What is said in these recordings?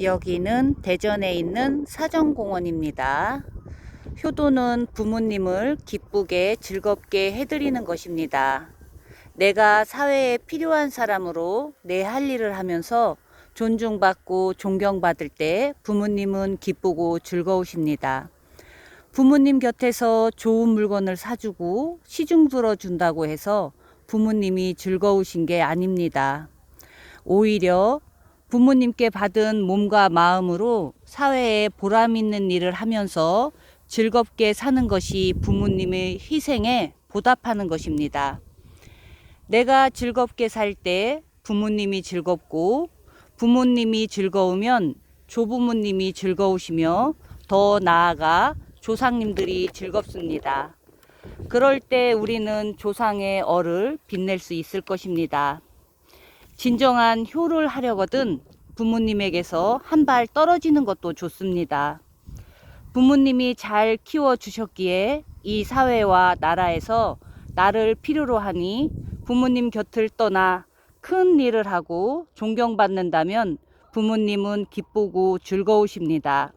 여기는 대전에 있는 사정공원입니다. 효도는 부모님을 기쁘게 즐겁게 해드리는 것입니다. 내가 사회에 필요한 사람으로 내 할 일을 하면서 존중받고 존경받을 때 부모님은 기쁘고 즐거우십니다. 부모님 곁에서 좋은 물건을 사주고 시중 들어준다고 해서 부모님이 즐거우신 게 아닙니다. 오히려 부모님께 받은 몸과 마음으로 사회에 보람 있는 일을 하면서 즐겁게 사는 것이 부모님의 희생에 보답하는 것입니다. 내가 즐겁게 살 때 부모님이 즐겁고 부모님이 즐거우면 조부모님이 즐거우시며 더 나아가 조상님들이 즐겁습니다. 그럴 때 우리는 조상의 얼을 빛낼 수 있을 것입니다. 진정한 효를 하려거든 부모님에게서 한 발 떨어지는 것도 좋습니다. 부모님이 잘 키워 주셨기에 이 사회와 나라에서 나를 필요로 하니 부모님 곁을 떠나 큰 일을 하고 존경받는다면 부모님은 기쁘고 즐거우십니다.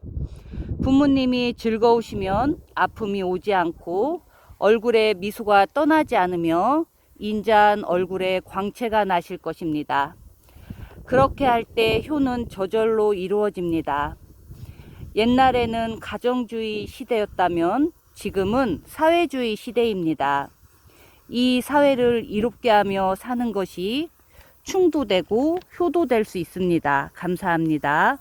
부모님이 즐거우시면 아픔이 오지 않고 얼굴에 미소가 떠나지 않으며 인자한 얼굴에 광채가 나실 것입니다. 그렇게 할 때 효는 저절로 이루어집니다. 옛날에는 가정주의 시대였다면 지금은 사회주의 시대입니다. 이 사회를 이롭게 하며 사는 것이 충도되고 효도될 수 있습니다. 감사합니다.